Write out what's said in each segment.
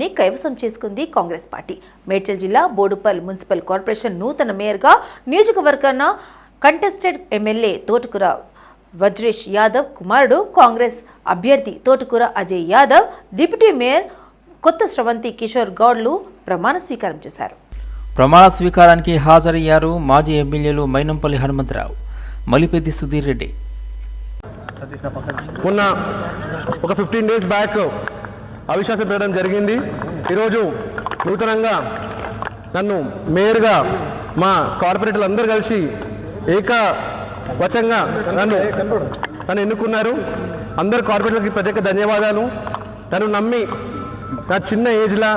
ని కైవసం చేసుకుంది కాంగ్రెస్ పార్టీ. మేడ్చల్ జిల్లా బోడుపల్ మున్సిపల్ కార్పొరేషన్ నూతన మేయర్గా నియోజకవర్గాన కంటెస్టెడ్ ఎమ్మెల్యే తోటకూర వజ్రేష్ యాదవ్ కుమారుడు కాంగ్రెస్ అభ్యర్థి తోటకూర అజయ్ యాదవ్ డిప్యూటీ మేయర్ కొత్త స్రవంతి కిషోర్ గౌడ్లు ప్రమాణ స్వీకారం చేశారు. ప్రమాణ స్వీకారానికి హాజరయ్యారు మాజీ ఎమ్మెల్యేలు మైనంపల్లి హనుమంతరావు మలిపెద్ది సుధీర్ రెడ్డి. మొన్న ఒక ఫిఫ్టీన్ డేస్ బ్యాక్ అవిశ్వాసం పెట్టడం జరిగింది. ఈరోజు నూతనంగా నన్ను మేయర్గా మా కార్పొరేటర్లు అందరూ కలిసి ఏకవచంగా నన్ను నన్ను ఎన్నుకున్నారు. అందరు కార్పొరేటర్లకి ప్రత్యేక ధన్యవాదాలు. నన్ను నమ్మి నా చిన్న ఏజ్లా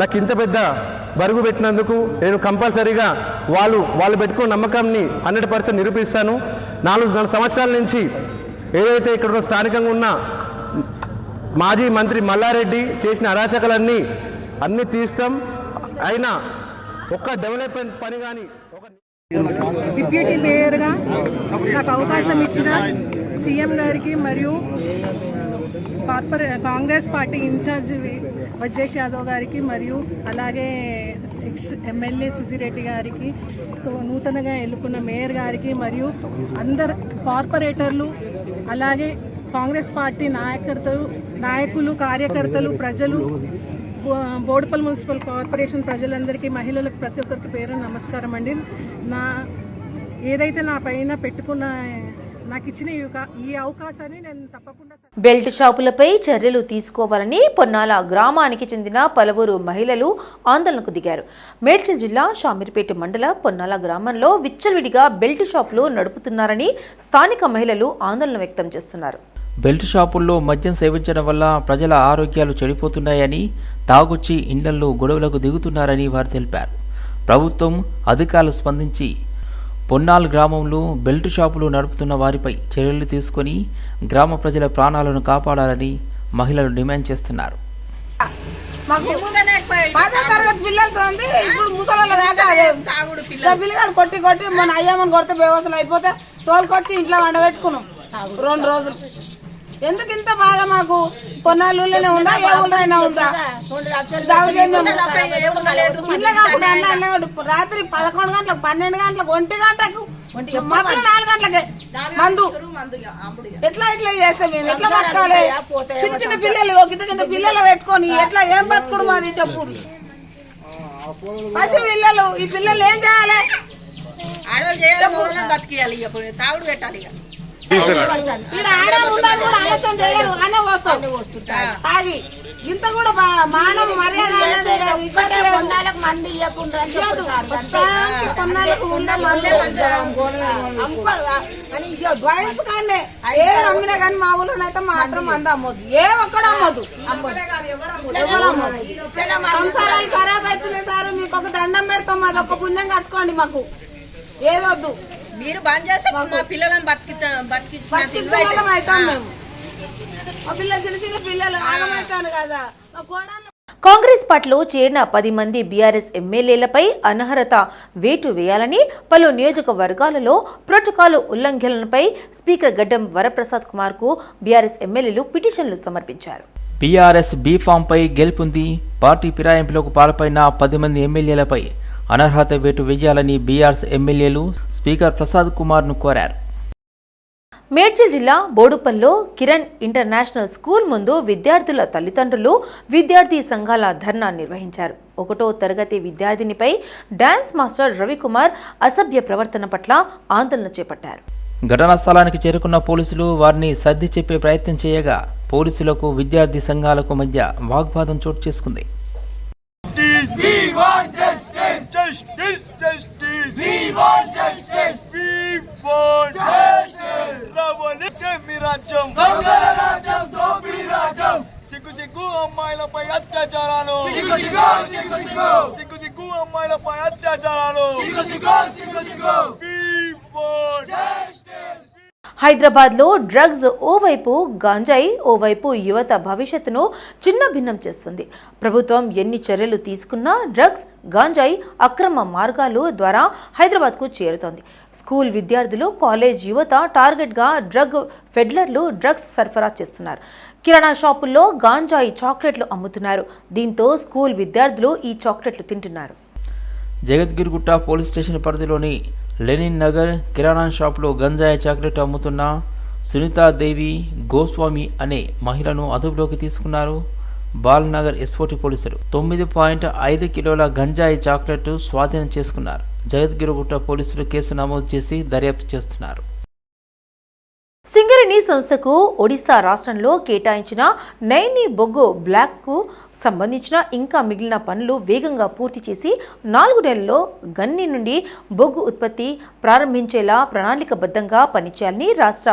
నాకు ఇంత పెద్ద బరుగు పెట్టినందుకు నేను కంపల్సరీగా వాళ్ళు వాళ్ళు పెట్టుకున్న నమ్మకాన్ని హండ్రెడ్ పర్సెంట్ నిరూపిస్తాను. నాలుగు నాలుగు సంవత్సరాల నుంచి ఏదైతే ఇక్కడ స్థానికంగా ఉన్న మాజీ మంత్రి మల్లారెడ్డి చేసిన అరాచకలన్నీ అన్నీ తీస్తాం. అయినా ఒక్క డెవలప్మెంట్ పని కానీ ఒక డిప్యూటీ మేయర్గా నాకు అవకాశం ఇచ్చిన సీఎం గారికి మరియు కార్పొరే కాంగ్రెస్ పార్టీ ఇన్ఛార్జ్ వజ్రేష్ యాదవ్ గారికి మరియు అలాగే ఎక్స్ ఎమ్మెల్యే సుధీర్ రెడ్డి గారికి తో నూతనంగా ఎన్నుకున్న మేయర్ గారికి మరియు అందరు కార్పొరేటర్లు అలాగే కాంగ్రెస్ పార్టీ నాయకులతో నాయకులు కార్యకర్తలు ప్రజలు బోడుపల్లి మున్సిపల్ కార్పొరేషన్ ప్రజలందరికీ మహిళలకు ప్రతి ఒక్కరికి పేరు నమస్కారం అండి. నా ఏదైతే నా పైన పెట్టుకున్న నాకు ఇచ్చిన ఈ అవకా- ఈ అవకాశాన్ని నేను తప్పకుండా బెల్ట్ షాపులపై చర్యలు తీసుకోవాలని పొన్నాల గ్రామానికి చెందిన పలువురు మహిళలు ఆందోళనకు దిగారు. మేడ్చల్ జిల్లా షామీర్పేట మండల పొన్నాల గ్రామంలో విచ్చలవిడిగా బెల్ట్ షాపులు నడుపుతున్నారని స్థానిక మహిళలు ఆందోళన వ్యక్తం చేస్తున్నారు. బెల్ట్ షాపుల్లో మద్యం సేవించడం వల్ల ప్రజల ఆరోగ్యాలు చెడిపోతున్నాయని తాగొచ్చి ఇండ్లల్లో గొడవలకు దిగుతున్నారని వారు తెలిపారు. ప్రభుత్వం అధికారులు స్పందించి పొన్నాల్ గ్రామంలో బెల్ట్ షాపులు నడుపుతున్న వారిపై చర్యలు తీసుకొని గ్రామ ప్రజల ప్రాణాలను కాపాడాలని మహిళలు డిమాండ్ చేస్తున్నారు. పదో తరగతి పిల్లలతో ఉంది ఇప్పుడు ముసలి దాకా అదే. పిల్లగాడు కొట్టి కొట్టి మన అయ్యమ్మని కొడితే బేవసలు అయిపోతే తోలుకొచ్చి ఇంట్లో వండబెట్టుకున్నాం. రెండు రోజులు. ఎందుకు ఇంత బాధ మాకు? కొన్నాళ్ళులోనే ఉందా? ఏ ఊళ్ళైనా ఉందా కాకుండా అన్న రాత్రి పదకొండు గంటలకు పన్నెండు గంటలకు ఒంటి గంటలకు. మధ్యలో నాలుగు గంటలకే. మందు. ఎట్లా ఇట్లా చేస్తే మేము? ఎట్లా బతకాలి? చిన్న చిన్న పిల్లలు కింద కింద పిల్లలు పెట్టుకొని ఎట్లా ఏం బతుకుడు మాది చెప్పు? పసి పిల్లలు ఈ పిల్లలు ఏం చేయాలి? బతికియాలి ఇక తాగుడు పెట్టాలి ఇక. ఇక్కడ ఆడ ఉందా కూడా ఆలోచన చేయరు అనే వస్తాం తాగి ఇంత కూడా మానవ మర్యాద. మొత్తానికి కొన్నాళ్ళకు ఉన్న మందే వయసు కాండే. ఏది అమ్మినా కానీ మా ఊళ్ళో అయితే మాత్రం మంద అమ్మొద్దు. ఏ ఒక్కడు అమ్మొద్దు. సంసారాలు ఖరాబ్ అవుతున్నాయి సార్. మీకు ఒక దండం పెడతాం. మాది ఒక పుణ్యం కట్టుకోండి మాకు. ఏదొద్దు. మీరు బంద్ చేస్తే మా పిల్లలను బతికి బతికించిన కాంగ్రెస్ పార్టీలో చేరిన పది మంది బీఆర్ఎస్ ఎమ్మెల్యేలపై అనర్హత వేటు వేయాలని పలు నియోజకవర్గాలలో ప్రోటోకాల్ ఉల్లంఘనలపై స్పీకర్ గడ్డం వరప్రసాద్ కుమార్కు బీఆర్ఎస్ ఎమ్మెల్యేలు పిటిషన్లు సమర్పించారు. బీఆర్ఎస్ బీఫామ్పై గెలుపొంది పార్టీ ఫిరాయింపులకు పాల్పడిన పది మంది ఎమ్మెల్యేలపై అనర్హత వేటు వేయాలని బీఆర్ఎస్ ఎమ్మెల్యేలు స్పీకర్ ప్రసాద్ కుమార్ను కోరారు. మేడ్చల్ జిల్లా బోడుపల్లో కిరణ్ ఇంటర్నేషనల్ స్కూల్ ముందు విద్యార్థుల తల్లిదండ్రులు విద్యార్థి సంఘాల ధర్నా నిర్వహించారు. ఒకటో తరగతి విద్యార్థినిపై డాన్స్ మాస్టర్ రవికుమార్ అసభ్య ప్రవర్తన పట్ల ఆందోళన చేపట్టారు. ఘటనా స్థలానికి చేరుకున్న పోలీసులు వారిని సర్ది చెప్పే ప్రయత్నం చేయగా పోలీసులకు విద్యార్థి సంఘాలకు మధ్య వాగ్వాదం చోటు చేసుకుంది. మీ రాజ్యం రాజ్యం దోపిడీ రాజ్యం సిగ్గు సిగ్గు అమ్మాయిలపై అత్యాచారాలు సిగ్గు సిగ్గు సిగ్గు సిగ్గు సిగ్గు సిగ్గు అమ్మాయిలపై అత్యాచారాలు సిగ్గు సిగ్గు సిగ్గు సిగ్గు justice. హైదరాబాద్లో డ్రగ్స్ ఓవైపు గాంజాయి ఓవైపు యువత భవిష్యత్తును చిన్న భిన్నం చేస్తుంది. ప్రభుత్వం ఎన్ని చర్యలు తీసుకున్నా డ్రగ్స్ గాంజాయి అక్రమ మార్గాలు ద్వారా హైదరాబాద్కు చేరుతోంది. స్కూల్ విద్యార్థులు కాలేజ్ యువత టార్గెట్గా డ్రగ్ ఫెడ్లర్లు డ్రగ్స్ సరఫరా చేస్తున్నారు. కిరాణా షాపుల్లో గాంజాయి చాక్లెట్లు అమ్ముతున్నారు. దీంతో స్కూల్ విద్యార్థులు ఈ చాక్లెట్లు తింటున్నారు. జగద్గిరిగుట్ట పోలీస్ స్టేషన్ పరిధిలోని లెనిన్ నగర్ కిరాణా షాప్లో గంజాయి చాక్లెట్ అమ్ముతున్న సునీతాదేవి గోస్వామి అనే మహిళను అదుపులోకి తీసుకున్నారు. బాల్నగర్ ఎస్ఓటి పోలీసులు తొమ్మిది పాయింట్ ఐదు కిలోల గంజాయి చాక్లెట్ స్వాధీనం చేసుకున్నారు. జగద్గిరిగుట్ట పోలీసులు కేసు నమోదు చేసి దర్యాప్తు చేస్తున్నారు. సింగరేణి సంస్థకు ఒడిశా రాష్ట్రంలో కేటాయించిన నైని బొగ్గు బ్లాక్కు సంబంధించిన ఇంకా మిగిలిన పనులు వేగంగా పూర్తి చేసి నాలుగు నెలల్లో గన్ని నుండి బొగ్గు ఉత్పత్తి ప్రారంభించేలా ప్రణాళికబద్ధంగా పనిచేయాలని రాష్ట్ర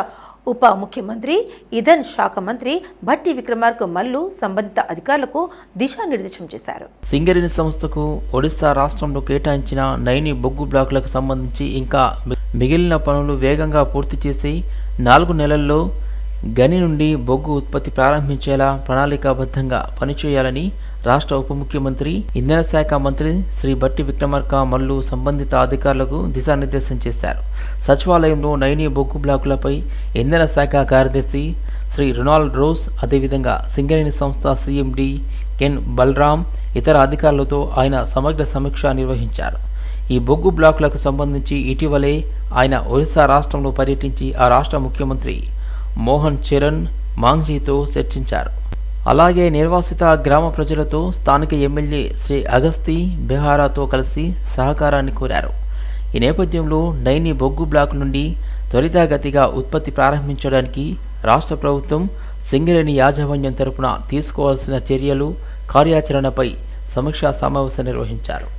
ఉప ముఖ్యమంత్రి ఇధన్ శాఖ మంత్రి భట్టి విక్రమార్క మల్లు సంబంధిత అధికారులకు దిశానిర్దేశం చేశారు. సింగరేణి సంస్థకు ఒడిశా రాష్ట్రంలో కేటాయించిన నైని బొగ్గు బ్లాకులకు సంబంధించి ఇంకా మిగిలిన పనులు వేగంగా పూర్తి చేసి నాలుగు నెలల్లో గని నుండి బొగ్గు ఉత్పత్తి ప్రారంభించేలా ప్రణాళికాబద్ధంగా పనిచేయాలని రాష్ట్ర ఉప ముఖ్యమంత్రి ఇంధన శాఖ మంత్రి శ్రీ బట్టి విక్రమార్క మల్లు సంబంధిత అధికారులకు దిశానిర్దేశం చేశారు. సచివాలయంలో నైని బొగ్గు బ్లాకులపై ఇంధన శాఖ కార్యదర్శి శ్రీ రొనాల్డ్ రోస్ అదేవిధంగా సింగరేణి సంస్థ సిఎండి ఎన్ బలరాం ఇతర అధికారులతో ఆయన సమగ్ర సమీక్ష నిర్వహించారు. ఈ బొగ్గు బ్లాకులకు సంబంధించి ఇటీవలే ఆయన ఒరిస్సా రాష్ట్రంలో పర్యటించి ఆ రాష్ట్ర ముఖ్యమంత్రి మోహన్ చరణ్ మాంగ్జీతో చర్చించారు. అలాగే నిర్వాసిత గ్రామ ప్రజలతో స్థానిక ఎమ్మెల్యే శ్రీ అగస్తి బెహారాతో కలిసి సహకారాన్ని కోరారు. ఈ నేపథ్యంలో నైని బొగ్గు బ్లాక్ నుండి త్వరితగతిగా ఉత్పత్తి ప్రారంభించడానికి రాష్ట్ర ప్రభుత్వం సింగరేణి యాజమాన్యం తరపున తీసుకోవాల్సిన చర్యలు కార్యాచరణపై సమీక్షా సమావేశం నిర్వహించారు.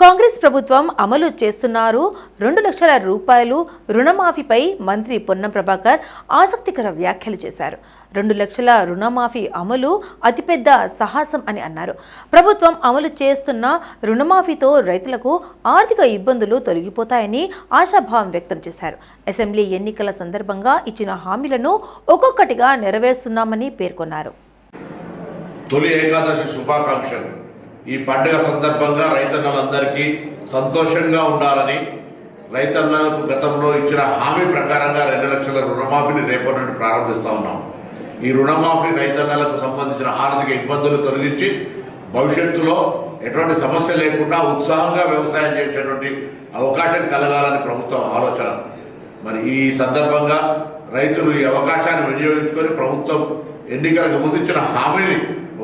కాంగ్రెస్ ప్రభుత్వం అమలు చేస్తున్నారు. రెండు లక్షల రూపాయలు రుణమాఫీపై మంత్రి పొన్నం ప్రభాకర్ ఆసక్తికర వ్యాఖ్యలు చేశారు. రెండు లక్షల రుణమాఫీ అమలు అతిపెద్ద సాహసం అని అన్నారు. ప్రభుత్వం అమలు చేస్తున్న రుణమాఫీతో రైతులకు ఆర్థిక ఇబ్బందులు తొలగిపోతాయని ఆశాభావం వ్యక్తం చేశారు. అసెంబ్లీ ఎన్నికల సందర్భంగా ఇచ్చిన హామీలను ఒక్కొక్కటిగా నెరవేరుస్తున్నామని పేర్కొన్నారు. తొలి ఏకాదశి శుభాకాంక్షలు. ఈ పండుగ సందర్భంగా రైతన్నలందరికీ సంతోషంగా ఉండాలని రైతన్నలకు గతంలో ఇచ్చిన హామీ ప్రకారంగా రెండు లక్షల రుణమాఫీని రేపటి నుండి ప్రారంభిస్తా ఉన్నాం. ఈ రుణమాఫీ రైతన్నలకు సంబంధించిన ఆర్థిక ఇబ్బందులు తొలగించి భవిష్యత్తులో ఎటువంటి సమస్య లేకుండా ఉత్సాహంగా వ్యవసాయం చేసేటువంటి అవకాశం కలగాలని ప్రభుత్వం ఆలోచన. మరి ఈ సందర్భంగా రైతులు ఈ అవకాశాన్ని వినియోగించుకొని ప్రభుత్వం ఎన్నికలకు ముందు ఇచ్చిన హామీని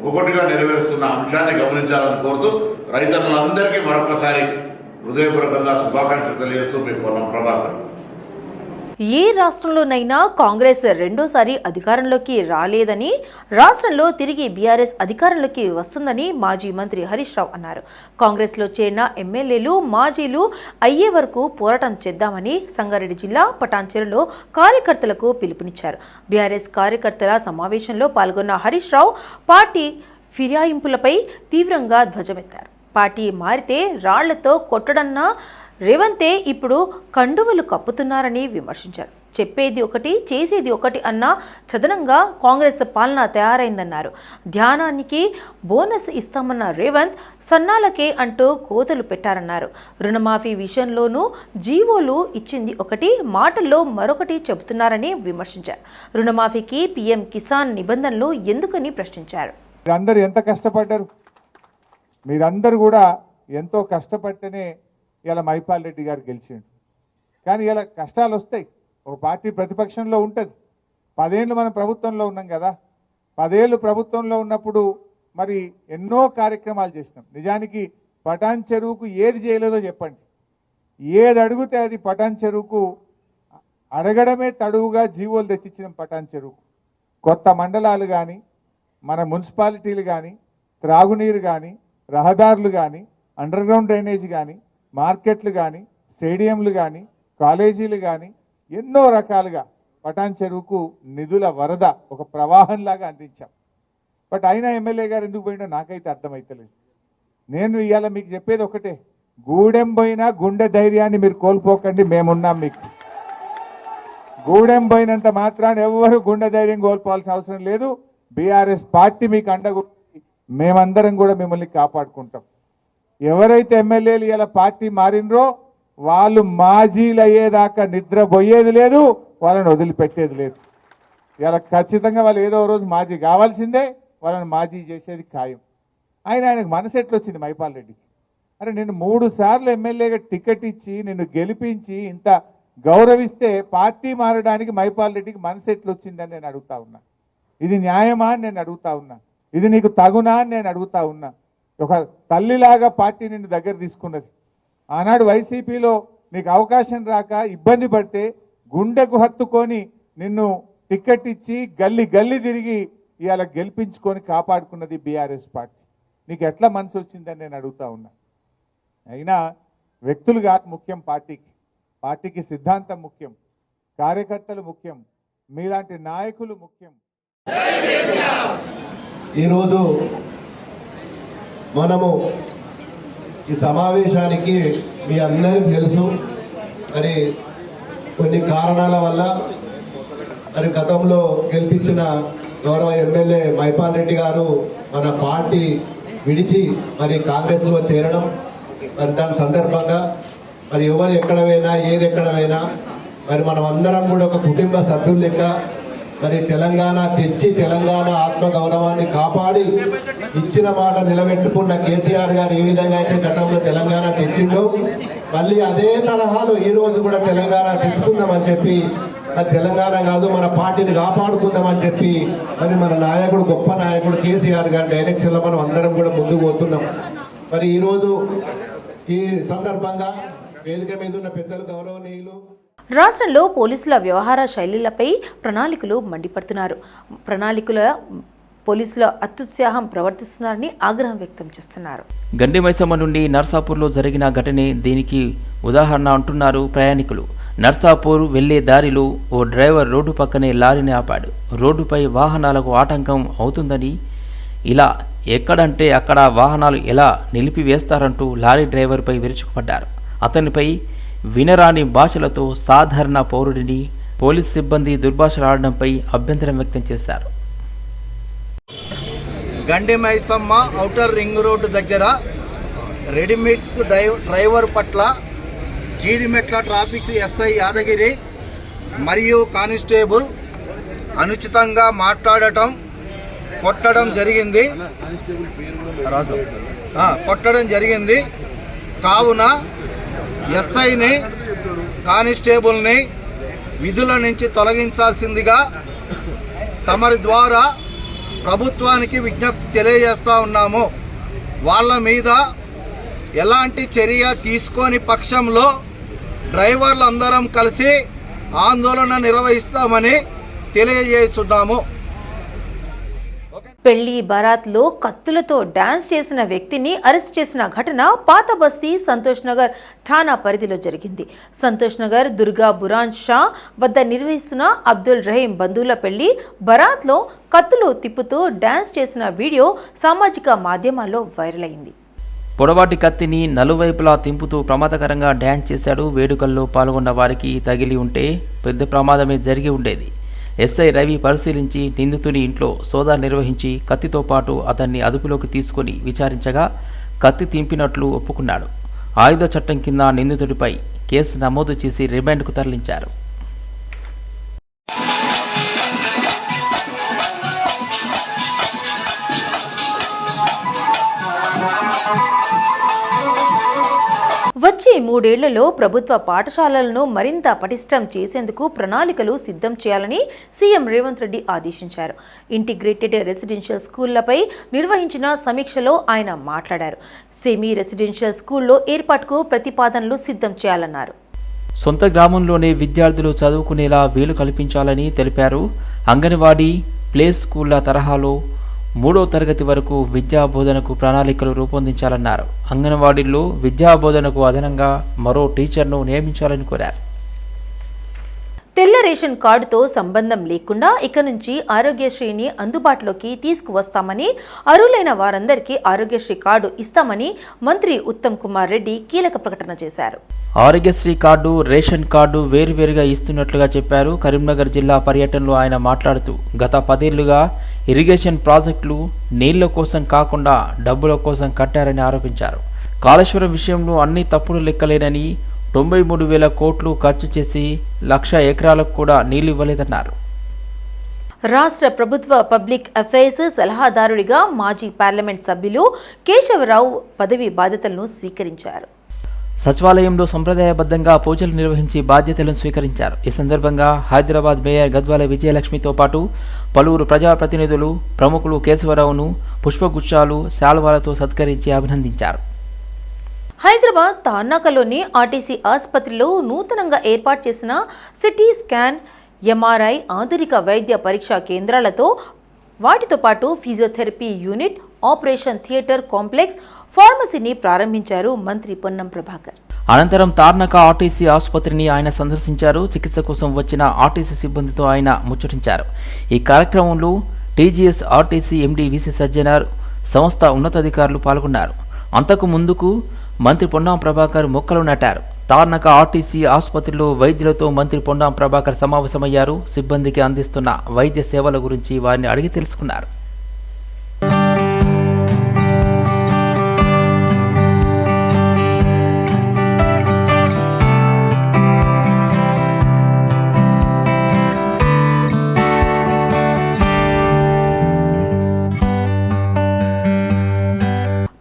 ఒకటిగా నెరవేరుస్తున్న అంశాన్ని గమనించాలని కోరుతూ రైతన్నులందరికీ మరొకసారి హృదయపూర్వకంగా శుభాకాంక్షలు తెలియజేస్తూ మీ పొన్నం ప్రభాకర్. ఏ రాష్ట్రంలోనైనా కాంగ్రెస్ రెండోసారి అధికారంలోకి రాలేదని రాష్ట్రంలో తిరిగి బీఆర్ఎస్ అధికారంలోకి వస్తుందని మాజీ మంత్రి హరీష్ రావు అన్నారు. కాంగ్రెస్లో చేరిన ఎమ్మెల్యేలు మాజీలు అయ్యే వరకు పోరాటం చేద్దామని సంగారెడ్డి జిల్లా పటాన్చెరులో కార్యకర్తలకు పిలుపునిచ్చారు. బీఆర్ఎస్ కార్యకర్తల సమావేశంలో పాల్గొన్న హరీష్ రావు పార్టీ ఫిర్యాయింపులపై తీవ్రంగా ధ్వజమెత్తారు. పార్టీ మారితే రాళ్ళతో కొట్టడన్నా రేవంతే ఇప్పుడు కండువలు కప్పుతున్నారని విమర్శించారు. చెప్పేది ఒకటి చేసేది ఒకటి అన్న చదనంగా కాంగ్రెస్ పాలన తయారైందన్నారు. ధ్యానానికి బోనస్ ఇస్తామన్న రేవంత్ సన్నాలకే అంటూ కోతలు పెట్టారన్నారు. రుణమాఫీ విషయంలోనూ జీవోలు ఇచ్చింది ఒకటి మాటల్లో మరొకటి చెబుతున్నారని విమర్శించారు. రుణమాఫీకి పీఎం కిసాన్ నిబంధనలు ఎందుకని ప్రశ్నించారు? మీరందరూ ఎంత కష్టపడ్డారు? మీరందరూ కూడా ఎంతో కష్టపడితేనే ఇలా మైపాల్ రెడ్డి గారు గెలిచిండు. కానీ ఇలా కష్టాలు వస్తాయి. ఒక పార్టీ ప్రతిపక్షంలో ఉంటుంది. పదేళ్ళు మనం ప్రభుత్వంలో ఉన్నాం కదా. పదేళ్ళు ప్రభుత్వంలో ఉన్నప్పుడు మరి ఎన్నో కార్యక్రమాలు చేసినాం. నిజానికి పటాన్ చెరువుకు ఏది చేయలేదో చెప్పండి. ఏది అడిగితే అది పటాన్ చెరువుకు అడగడమే తడువుగా జీవోలు తెచ్చిచ్చినాం పటాన్ చెరువుకు. కొత్త మండలాలు కానీ మన మున్సిపాలిటీలు కానీ త్రాగునీరు కానీ రహదారులు కానీ అండర్ గ్రౌండ్ డ్రైనేజ్ కానీ మార్కెట్లు కానీ స్టేడియంలు కానీ కాలేజీలు కానీ ఎన్నో రకాలుగా పటాన్ చెరువుకు నిధుల వరద ఒక ప్రవాహంలాగా అందించాం. బట్ అయినా ఎమ్మెల్యే గారు ఎందుకు పోయినా నాకైతే అర్థమైతలేదు. నేను ఇవాళ మీకు చెప్పేది ఒకటే గూడెం పోయినా గుండె ధైర్యాన్ని మీరు కోల్పోకండి మేమున్నాం మీకు. గూడెం పోయినంత మాత్రాన్ని ఎవరు గుండె ధైర్యం కోల్పోవాల్సిన అవసరం లేదు. బీఆర్ఎస్ పార్టీ మీకు అండగొట్టి మేమందరం కూడా మిమ్మల్ని కాపాడుకుంటాం. ఎవరైతే ఎమ్మెల్యేలు ఇలా పార్టీ మారినరో వాళ్ళు మాజీలు అయ్యేదాకా నిద్ర పోయేది లేదు వాళ్ళని వదిలిపెట్టేది లేదు. ఇలా ఖచ్చితంగా వాళ్ళు ఏదో రోజు మాజీ కావాల్సిందే వాళ్ళని మాజీ చేసేది ఖాయం. ఆయన ఆయనకు మనసు ఎట్లొచ్చింది మైపాల్ రెడ్డికి? అరే నేను మూడు సార్లు ఎమ్మెల్యేగా టికెట్ ఇచ్చి నిన్ను గెలిపించి ఇంత గౌరవిస్తే పార్టీ మారడానికి మైపాల్ రెడ్డికి మనసు ఎట్లొచ్చిందని నేను అడుగుతా ఉన్నా. ఇది న్యాయమా అని నేను అడుగుతా ఉన్నా. ఇది నీకు తగునా అని నేను అడుగుతా ఉన్నా. ఒక తల్లిలాగా పార్టీ నిన్ను దగ్గర తీసుకున్నది. ఆనాడు వైసీపీలో నీకు అవకాశం రాక ఇబ్బంది పడితే గుండెకు హత్తుకొని నిన్ను టికెట్ ఇచ్చి గల్లి గల్లి తిరిగి ఇవాళ గెలిపించుకొని కాపాడుకున్నది బీఆర్ఎస్ పార్టీ. నీకు ఎట్లా మనసు వచ్చిందని నేను అడుగుతా ఉన్నా. అయినా వ్యక్తులు కాదు ముఖ్యం పార్టీకి. పార్టీకి సిద్ధాంతం ముఖ్యం. కార్యకర్తలు ముఖ్యం. మీలాంటి నాయకులు ముఖ్యం. ఈరోజు మనము ఈ సమావేశానికి మీ అందరికీ తెలుసు. మరి కొన్ని కారణాల వల్ల మరి గతంలో గెలిపించిన గౌరవ ఎమ్మెల్యే మైపాల్ రెడ్డి గారు మన పార్టీ విడిచి మరి కాంగ్రెస్లో చేరడం మరి దాని సందర్భంగా మరి ఎవరు ఎక్కడ పోయినా ఏది ఎక్కడ పోయినా మరి మనం అందరం కూడా ఒక కుటుంబ సభ్యులు లెక్క మరి తెలంగాణ తెచ్చి తెలంగాణ ఆత్మ గౌరవాన్ని కాపాడి ఇచ్చిన మాట నిలబెట్టుకున్న కేసీఆర్ గారు ఏ విధంగా అయితే గతంలో తెలంగాణ తెచ్చిండో మళ్ళీ అదే తరహాలో ఈ రోజు కూడా తెలంగాణ తెచ్చుకుందామని చెప్పి తెలంగాణ కాదు మన పార్టీని కాపాడుకుందామని చెప్పి మరి మన నాయకుడు గొప్ప నాయకుడు కేసీఆర్ గారి డైరెక్షన్లో మనం అందరం కూడా ముందుకు పోతున్నాం. మరి ఈరోజు ఈ సందర్భంగా వేదిక మీద ఉన్న పెద్దలు గౌరవనీయులు రాష్ట్రంలో పోలీసుల వ్యవహార శైలిలపై ప్రణాళికలు మండిపడుతున్నారు. ప్రణాళికల పోలీసుల అత్యుత్సాహం ప్రవర్తిస్తున్నారని ఆగ్రహం వ్యక్తం చేస్తున్నారు. గండి మైసమ్మ నుండి నర్సాపూర్లో జరిగిన ఘటనే దీనికి ఉదాహరణ అంటున్నారు ప్రయాణికులు. నర్సాపూర్ వెళ్ళే దారిలో ఓ డ్రైవర్ రోడ్డు పక్కనే లారీని ఆపాడు. రోడ్డుపై వాహనాలకు ఆటంకం అవుతుందని ఇలా ఎక్కడంటే అక్కడ వాహనాలు ఎలా నిలిపివేస్తారంటూ లారీ డ్రైవర్పై విరుచుకుపడ్డారు. అతనిపై వినరాని భాషలతో సాధారణ పౌరుడిని పోలీస్ సిబ్బంది దుర్భాషలాడడంపై అభ్యంతరం వ్యక్తం చేశారు. Gandi Maisamma outer ring road దగ్గర రెడీమేడ్స్ డ్రైవ్ డ్రైవర్ పట్ల జీడిమెట్ల ట్రాఫిక్ ఎస్ఐ యాదగిరి మరియు కానిస్టేబుల్ అనుచితంగా మాట్లాడటం కొట్టడం జరిగింది. కొట్టడం జరిగింది. కావున ఎస్ఐని కానిస్టేబుల్ని విధుల నుంచి తొలగించాల్సిందిగా తమరి ద్వారా ప్రభుత్వానికి విజ్ఞప్తి తెలియజేస్తా ఉన్నాము. వాళ్ళ మీద ఎలాంటి చర్య తీసుకోని పక్షంలో డ్రైవర్లందరం కలిసి ఆందోళన నిర్వహిస్తామని తెలియజేస్తున్నాము. పెళ్ళి బరాత్లో కత్తులతో డాన్స్ చేసిన వ్యక్తిని అరెస్ట్ చేసిన ఘటన పాత బస్తీ సంతోష్ నగర్ ఠాణా పరిధిలో జరిగింది. సంతోష్ నగర్ దుర్గా బురాన్ షా వద్ద నిర్వహిస్తున్న అబ్దుల్ రహీం బంధువుల పెళ్ళి బరాత్లో కత్తులు తిప్పుతూ డాన్స్ చేసిన వీడియో సామాజిక మాధ్యమాల్లో వైరల్ అయింది. పొడవాటి కత్తిని నలువైపులా తింపుతూ ప్రమాదకరంగా డ్యాన్స్ చేశాడు. వేడుకల్లో పాల్గొన్న వారికి తగిలి ఉంటే పెద్ద ప్రమాదమే జరిగి ఉండేది. ఎస్ఐ రవి పరిశీలించి నిందితుని ఇంట్లో సోదా నిర్వహించి కత్తితో పాటు అతన్ని అదుపులోకి తీసుకొని విచారించగా కత్తి తింపినట్లు ఒప్పుకున్నాడు. ఆయుధ చట్టం కింద నిందితుడిపై కేసు నమోదు చేసి రిమాండ్కు తరలించారు. వచ్చే మూడేళ్ళలో ప్రభుత్వ పాఠశాలలను మరింత పటిష్టం చేసేందుకు ప్రణాళికలు సిద్ధం చేయాలని సీఎం రేవంత్ రెడ్డి ఆదేశించారు. ఇంటిగ్రేటెడ్ రెసిడెన్షియల్ స్కూళ్ళపై నిర్వహించిన సమీక్షలో ఆయన మాట్లాడారు. సెమీ రెసిడెన్షియల్ స్కూల్లో ఏర్పాటుకు ప్రతిపాదనలు సిద్ధం చేయాలన్నారు. సొంత గ్రామంలోనే విద్యార్థులు చదువుకునేలా వీలు కల్పించాలని తెలిపారు. అంగన్వాడీ ప్లే స్కూళ్ళ తరహాలో మూడో తరగతి వరకు విద్యా బోధనకు ప్రణాళికలు రూపొందించాలన్నారు. అంగన్వాడీల్లో విద్యా బోధనకు అదనంగా మరో టీచర్ను నియమించాలని కోరారు. తెల్ల రేషన్ కార్డుతో సంబంధం లేకుండా ఇక నుంచి ఆరోగ్యశ్రీని అందుబాటులోకి తీసుకువస్తామని అర్హులైన వారందరికీ ఆరోగ్యశ్రీ కార్డు ఇస్తామని మంత్రి ఉత్తమ్ కుమార్ రెడ్డి కీలక ప్రకటన చేశారు. ఆరోగ్యశ్రీ కార్డు రేషన్ కార్డు వేరువేరుగా ఇస్తున్నట్లుగా చెప్పారు కరీంనగర్ జిల్లా పర్యటనలో ఆయన మాట్లాడుతూ గత పదేళ్ళుగా ఇరిగేషన్ ప్రాజెక్టులు నీళ్ళ కోసం కాకుండా డబ్బుల కోసం కట్టారని ఆరోపించారు. కాళేశ్వరం విషయంలో అన్ని తప్పుడు లెక్కలేనని తొంభై మూడు వేల కోట్లు ఖర్చు చేసి లక్ష ఎకరాలకు కూడా నీళ్ళు ఇవ్వలేదన్నారు. రాష్ట్ర ప్రభుత్వ పబ్లిక్ అఫైర్స్ సలహాదారుడిగా మాజీ పార్లమెంట్ సభ్యులు కేశవరావు పదవి బాధ్యతలను స్వీకరించారు. సచివాలయంలో సంప్రదాయబద్ధంగా పూజలు నిర్వహించి బాధ్యతలను స్వీకరించారు. ఈ సందర్భంగా హైదరాబాద్ మేయర్ గద్వాల విజయలక్ష్మితో పాటు పలువురు ప్రజాప్రతినిధులు ప్రముఖులు కేశవరావును పుష్పగుచ్చాలు శాల్వాలతో సత్కరించి అభినందించారు. హైదరాబాద్ తార్నాకలోని ఆర్టీసీ ఆసుపత్రిలో నూతనంగా ఏర్పాటు చేసిన సిటీ స్కాన్ ఎంఆర్ఐ ఆధునిక వైద్య పరీక్షా కేంద్రాలతో వాటితో పాటు physiotherapy unit operation theatre complex ఫార్మసీని ప్రారంభించారు మంత్రి పొన్నం ప్రభాకర్. అనంతరం తార్నక ఆర్టీసీ ఆసుపత్రిని ఆయన సందర్శించారు. చికిత్స కోసం వచ్చిన ఆర్టీసీ సిబ్బందితో ఆయన ముచ్చటించారు. ఈ కార్యక్రమంలో TGS RTC MD VC Sajjanar సంస్థ ఉన్నతాధికారులు పాల్గొన్నారు. అంతకు ముందుకు మంత్రి పొన్నాం ప్రభాకర్ మొక్కలు నాటారు. తార్నక ఆర్టీసీ ఆసుపత్రిలో వైద్యులతో మంత్రి పొన్నాం ప్రభాకర్ సమావేశమయ్యారు. సిబ్బందికి అందిస్తున్న వైద్య సేవల గురించి వారిని అడిగి తెలుసుకున్నారు.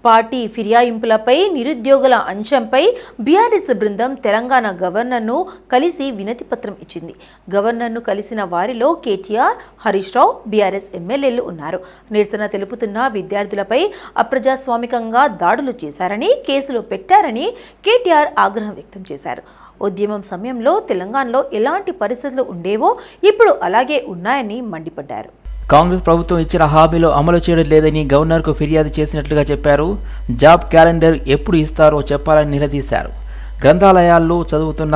పార్టీ ఫిర్యాయింపులపై నిరుద్యోగుల అంశంపై బీఆర్ఎస్ బృందం తెలంగాణ గవర్నర్ను కలిసి వినతిపత్రం ఇచ్చింది. గవర్నర్ను కలిసిన వారిలో కేటీఆర్ హరీష్ రావు బీఆర్ఎస్ ఎమ్మెల్యేలు ఉన్నారు. నిరసన తెలుపుతున్న విద్యార్థులపై అప్రజాస్వామికంగా దాడులు చేశారని కేసులు పెట్టారని కేటీఆర్ ఆగ్రహం వ్యక్తం చేశారు. ఉద్యమం సమయంలో తెలంగాణలో ఎలాంటి పరిస్థితులు ఉండేవో ఇప్పుడు అలాగే ఉన్నాయని మండిపడ్డారు. కాంగ్రెస్ ప్రభుత్వం ఇచ్చిన హామీలు అమలు చేయడం లేదని గవర్నర్కు ఫిర్యాదు చేసినట్లుగా చెప్పారు. జాబ్ క్యాలెండర్ ఎప్పుడు ఇస్తారో చెప్పాలని నిలదీశారు. గ్రంథాలయాల్లో చదువుతున్న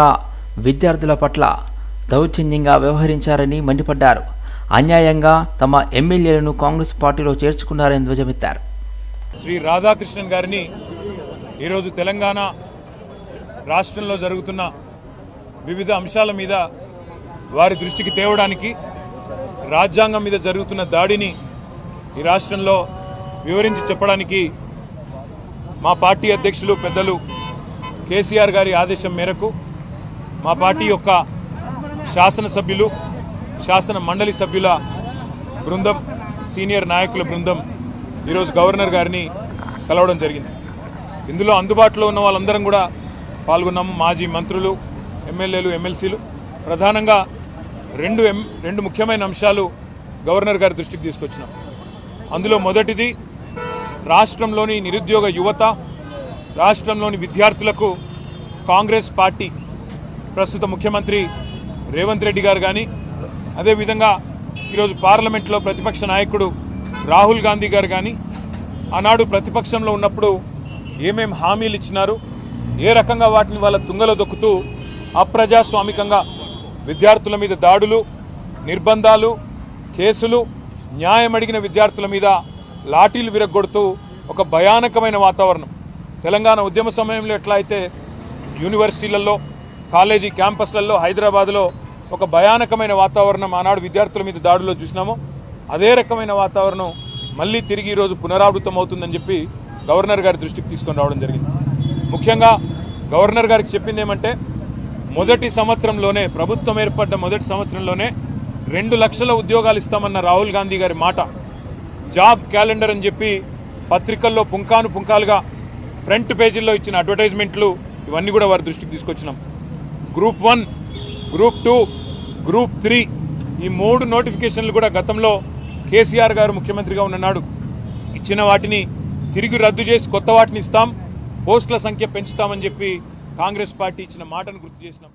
విద్యార్థుల పట్ల దౌర్జన్యంగా వ్యవహరించారని మండిపడ్డారు. అన్యాయంగా తమ ఎమ్మెల్యేలను కాంగ్రెస్ పార్టీలో చేర్చుకున్నారని ధ్వజమెత్తారు. శ్రీ రాధాకృష్ణన్ గారిని ఈరోజు తెలంగాణ రాష్ట్రంలో జరుగుతున్న వివిధ అంశాల మీద వారి దృష్టికి తేవడానికి రాజ్యాంగం మీద జరుగుతున్న దాడిని ఈ రాష్ట్రంలో వివరించి చెప్పడానికి మా పార్టీ అధ్యక్షులు పెద్దలు కేసీఆర్ గారి ఆదేశం మేరకు మా పార్టీ యొక్క శాసనసభ్యులు శాసన మండలి సభ్యుల బృందం సీనియర్ నాయకుల బృందం ఈరోజు గవర్నర్ గారిని కలవడం జరిగింది. ఇందులో అందుబాటులో ఉన్న వాళ్ళందరం కూడా పాల్గొన్నాము మాజీ మంత్రులు ఎమ్మెల్యేలు ఎమ్మెల్సీలు. ప్రధానంగా రెండు ఎం రెండు ముఖ్యమైన అంశాలు గవర్నర్ గారి దృష్టికి తీసుకొచ్చినాం. అందులో మొదటిది రాష్ట్రంలోని నిరుద్యోగ యువత రాష్ట్రంలోని విద్యార్థులకు కాంగ్రెస్ పార్టీ ప్రస్తుత ముఖ్యమంత్రి రేవంత్ రెడ్డి గారు కానీ అదేవిధంగా ఈరోజు పార్లమెంట్లో ప్రతిపక్ష నాయకుడు రాహుల్ గాంధీ గారు కానీ ఆనాడు ప్రతిపక్షంలో ఉన్నప్పుడు ఏమేం హామీలు ఇచ్చినారు ఏ రకంగా వాటిని వాళ్ళ తుంగలో దొక్కుతూ అప్రజాస్వామికంగా విద్యార్థుల మీద దాడులు నిర్బంధాలు కేసులు న్యాయం అడిగిన విద్యార్థుల మీద లాఠీలు విరగొడుతూ ఒక భయానకమైన వాతావరణం. తెలంగాణ ఉద్యమ సమయంలో ఎట్లా అయితే యూనివర్సిటీలలో కాలేజీ క్యాంపస్లలో హైదరాబాద్లో ఒక భయానకమైన వాతావరణం ఆనాడు విద్యార్థుల మీద దాడుల్లో చూసినామో అదే రకమైన వాతావరణం మళ్ళీ తిరిగి ఈరోజు పునరావృతం అవుతుందని చెప్పి గవర్నర్ గారి దృష్టికి తీసుకొని రావడం జరిగింది. ముఖ్యంగా గవర్నర్ గారికి చెప్పింది ఏమంటే మొదటి సంవత్సరంలోనే ప్రభుత్వం ఏర్పడ్డ మొదటి సంవత్సరంలోనే రెండు లక్షల ఉద్యోగాలు ఇస్తామన్న రాహుల్ గాంధీ గారి మాట. జాబ్ క్యాలెండర్ అని చెప్పి పత్రికల్లో పుంకాను పుంకాలుగా ఫ్రంట్ పేజీల్లో ఇచ్చిన అడ్వర్టైజ్మెంట్లు ఇవన్నీ కూడా వారి దృష్టికి తీసుకొచ్చినాం. Group one group two group three ఈ మూడు నోటిఫికేషన్లు కూడా గతంలో కేసీఆర్ గారు ముఖ్యమంత్రిగా ఉన్ననాడు. ఇచ్చిన వాటిని తిరిగి రద్దు చేసి కొత్త వాటిని ఇస్తాం పోస్టుల సంఖ్య పెంచుతామని చెప్పి కాంగ్రెస్ పార్టీ ఇచ్చిన మాటను గుర్తు చేసినాం.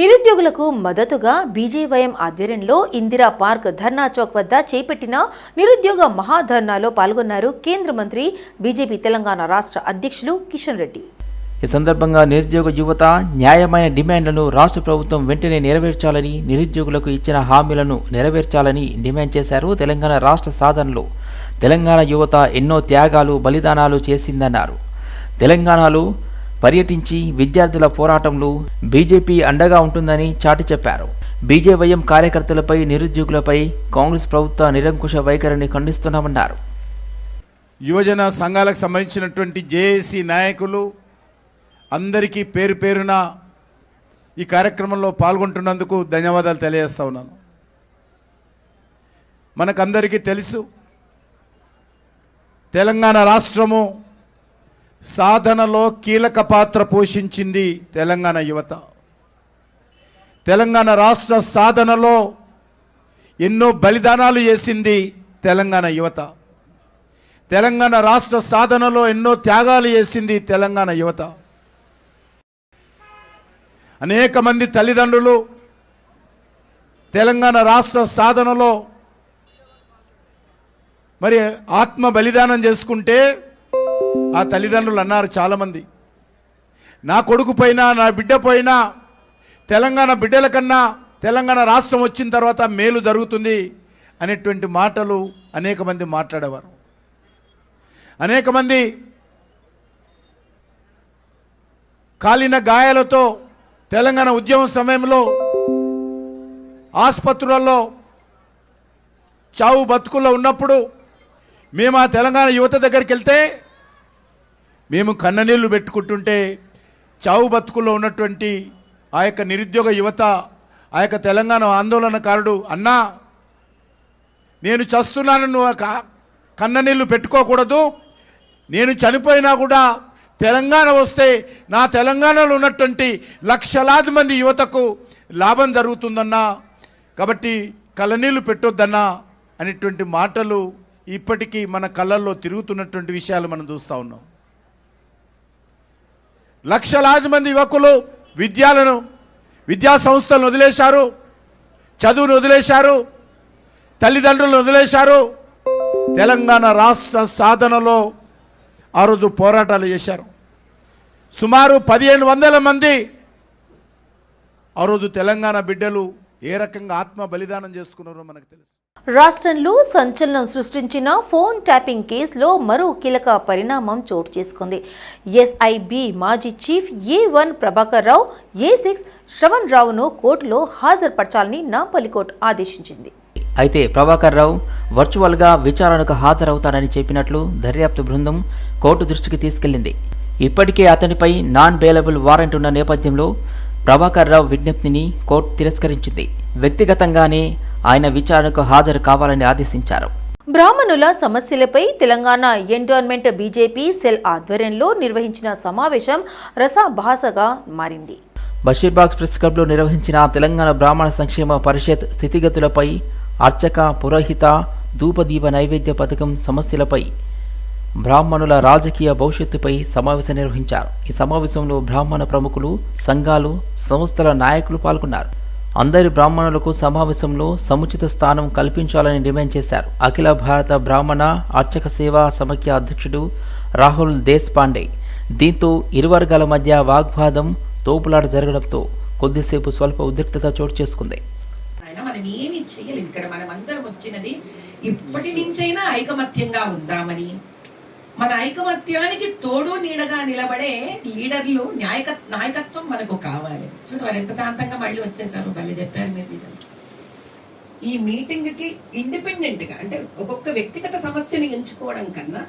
నిరుద్యోగులకు మద్దతుగా బీజేవైఎం ఆధ్వర్యంలో ఇందిరా పార్క్ ధర్నా చౌక్ వద్ద చేపట్టిన నిరుద్యోగ మహాధర్నాలో పాల్గొన్నారు కేంద్ర మంత్రి బీజేపీ తెలంగాణ రాష్ట్ర అధ్యక్షులు కిషన్ రెడ్డి. ఈ సందర్భంగా నిరుద్యోగ యువత న్యాయమైన డిమాండ్లను రాష్ట్ర ప్రభుత్వం వెంటనే నెరవేర్చాలని నిరుద్యోగులకు ఇచ్చిన హామీలను నెరవేర్చాలని డిమాండ్ చేశారు తెలంగాణ రాష్ట్ర సాధనలో. తెలంగాణ యువత ఎన్నో త్యాగాలు బలిదానాలు చేసిందన్నారు. తెలంగాణలో పర్యటించి విద్యార్థుల పోరాటంలో బీజేపీ అండగా ఉంటుందని చాటి చెప్పారు. బీజేవైఎం కార్యకర్తలపై నిరుద్యోగులపై కాంగ్రెస్ ప్రభుత్వ నిరంకుశ వైఖరిని ఖండిస్తున్నామన్నారు. యువజన సంఘాలకు సంబంధించినటువంటి జేఏసీ నాయకులు అందరికీ పేరు పేరున ఈ కార్యక్రమంలో పాల్గొంటున్నందుకు ధన్యవాదాలు తెలియజేస్తా ఉన్నాను. మనకందరికీ తెలుసు తెలంగాణ రాష్ట్రము సాధనలో కీలక పాత్ర పోషించింది తెలంగాణ యువత. తెలంగాణ రాష్ట్ర సాధనలో ఎన్నో బలిదానాలు చేసింది తెలంగాణ యువత. తెలంగాణ రాష్ట్ర సాధనలో ఎన్నో త్యాగాలు చేసింది తెలంగాణ యువత. అనేక మంది తల్లిదండ్రులు తెలంగాణ రాష్ట్ర సాధనలో మరి ఆత్మ బలిదానం చేసుకుంటే ఆ తల్లిదండ్రులు అన్నారు చాలామంది. నా కొడుకు పైన నా బిడ్డ పైన తెలంగాణ బిడ్డల కన్నా తెలంగాణ రాష్ట్రం వచ్చిన తర్వాత మేలు జరుగుతుంది అనేటువంటి మాటలు అనేక మంది మాట్లాడేవారు. అనేక మంది కాలిన గాయాలతో తెలంగాణ ఉద్యమం సమయంలో ఆసుపత్రులలో చావు బతుకుల్లో ఉన్నప్పుడు మేము ఆ తెలంగాణ యువత దగ్గరికి వెళ్తే మేము కన్ననీళ్ళు పెట్టుకుంటుంటే చావు బతుకుల్లో ఉన్నటువంటి ఆ యొక్క నిరుద్యోగ యువత ఆ యొక్క తెలంగాణ ఆందోళనకారుడు అన్నా నేను చస్తున్నాను నువ్వు కన్ననీళ్ళు పెట్టుకోకూడదు. నేను చనిపోయినా కూడా తెలంగాణ వస్తే నా తెలంగాణలో ఉన్నటువంటి లక్షలాది మంది యువతకు లాభం జరుగుతుందన్నా కాబట్టి కళ్ళనీళ్ళు పెట్టొద్దన్నా అనేటువంటి మాటలు ఇప్పటికీ మన కళ్ళల్లో తిరుగుతున్నటువంటి విషయాలు మనం చూస్తూ ఉన్నాం. లక్షలాది మంది యువకులు విద్యాలను విద్యా సంస్థలను వదిలేశారు చదువును వదిలేశారు తల్లిదండ్రులను వదిలేశారు. తెలంగాణ రాష్ట్ర సాధనలో ఆ రోజు పోరాటాలు చేశారు. సుమారు పదిహేను వందల మంది ఆ రోజు తెలంగాణ బిడ్డలు ఏ రకంగా ఆత్మ బలిదానం చేసుకున్నారో మనకు తెలుసు. రాష్ట్రంలో సంచలనం సృష్టించిన ఫోన్ ట్యాపింగ్ కేసులో మరో కీలక పరిణామం చోటు చేసుకుంది. ఎస్ఐబి మాజీ chief A one Prabhakar Rao A six Shravan రావును కోర్టులో హాజరుపరచాలని నాంపల్లి కోర్టు ఆదేశించింది. అయితే ప్రభాకర్ రావు వర్చువల్గా విచారణకు హాజరవుతానని చెప్పినట్లు దర్యాప్తు బృందం కోర్టు దృష్టికి తీసుకెళ్ళింది ఇప్పటికే అతనిపై నాన్ బెయిలబుల్ వారెంట్ ఉన్న నేపథ్యంలో ప్రభాకర్ రావు విజ్ఞప్తిని కోర్టు తిరస్కరించింది. వ్యక్తిగతంగానే ఆయన విచారణకు హాజరు కావాలని ఆదేశించారు. బ్రాహ్మణుల సమస్యలపై తెలంగాణ ఎండోన్మెంట్ బీజేపీ సెల్ ఆధ్వర్యంలో నిర్వహించిన సమావేశం రసాభాసగా మారింది. బషీర్బాగ్ ప్రెస్ క్లబ్లో నిర్వహించిన తెలంగాణ బ్రాహ్మణ సంక్షేమ పరిషత్ స్థితిగతులపై అర్చక పురోహిత ధూపదీప నైవేద్య పథకం సమస్యలపై బ్రాహ్మణుల రాజకీయ భవిష్యత్తుపై సమావేశం నిర్వహించారు. ఈ సమావేశంలో బ్రాహ్మణ ప్రముఖులు సంఘాలు సంస్థల నాయకులు పాల్గొన్నారు. అందరి బ్రాహ్మణులకు సమావేశంలో సముచిత స్థానం కల్పించాలని డిమాండ్ చేశారు. అఖిల భారత బ్రాహ్మణ అర్చక సేవా సమైక్య అధ్యక్షుడు రాహుల్ దేశ్పాండే. దీంతో ఇరు వర్గాల మధ్య వాగ్వాదం తోపులాట జరగడంతో కొద్దిసేపు స్వల్ప ఉద్రిక్తత చోటు చేసుకుంది. మనం ఏమి ఇక్కడ మనం అందరం వచ్చినది ఇప్పటి నుంచైనా ఐకమత్యంగా ఉందామని. మన ఐకమత్యానికి తోడు నీడగా నిలబడే లీడర్లు న్యాయక నాయకత్వం మనకు కావాలి. చూడు వారు ఎంత శాంతంగా మళ్ళీ వచ్చేసారు మళ్ళీ చెప్పారు మీరు నిజం. ఈ మీటింగ్కి ఇండిపెండెంట్గా అంటే ఒక్కొక్క వ్యక్తిగత సమస్యను ఎంచుకోవడం కన్నా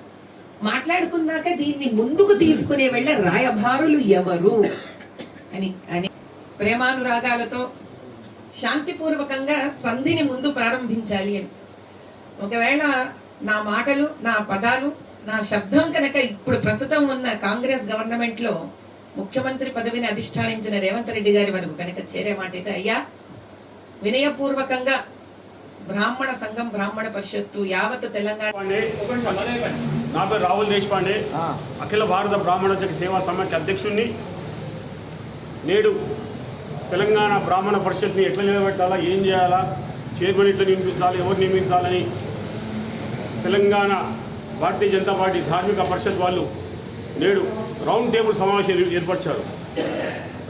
మాట్లాడుకున్నాక దీన్ని ముందుకు తీసుకునే వెళ్ళే రాయభారులు ఎవరు? అని అని ప్రేమానురాగాలతో శాంతిపూర్వకంగా సంధిని ముందు ప్రారంభించాలి అని. ఒకవేళ నా మాటలు నా పదాలు నా శబ్దం కనుక ఇప్పుడు ప్రస్తుతం ఉన్న కాంగ్రెస్ గవర్నమెంట్లో ముఖ్యమంత్రి పదవిని అధిష్టానించిన రేవంత్ రెడ్డి గారి వరకు కనుక చేరే మాట అయితే అయ్యా వినయపూర్వకంగా బ్రాహ్మణ సంఘం బ్రాహ్మణ పరిషత్తు యావత్ తెలంగాణ నా పేరు రాహుల్ దేశపాండే అఖిల భారత బ్రాహ్మణ సేవా సమాఖ్య అధ్యక్షుడిని నేడు తెలంగాణ బ్రాహ్మణ పరిషత్ని ఎట్లా నిలబెట్టాలా ఏం చేయాలా చైర్మన్ ఎట్లా నియమించాలి ఎవరు నియమించాలని తెలంగాణ భారతీయ జనతా పార్టీ ధార్మిక పరిషత్ వాళ్ళు నేడు రౌండ్ టేబుల్ సమావేశం ఏర్పరిచారు.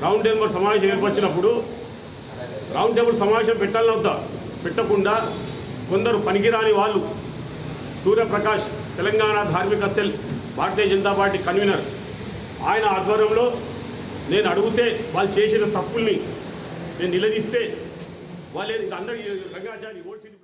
రౌండ్ టేబుల్ సమావేశం ఏర్పరిచినప్పుడు రౌండ్ టేబుల్ సమావేశం పెట్టాలని వద్దా పెట్టకుండా కొందరు పనికిరాని వాళ్ళు సూర్యప్రకాష్ తెలంగాణ ధార్మిక cell Bharatiya Janata party convener ఆయన ఆధ్వర్యంలో నేను అడిగితే వాళ్ళు చేసిన తప్పుల్ని నేను నిలదీస్తే వాళ్ళు అందరికీ రంగాచారి ఓట్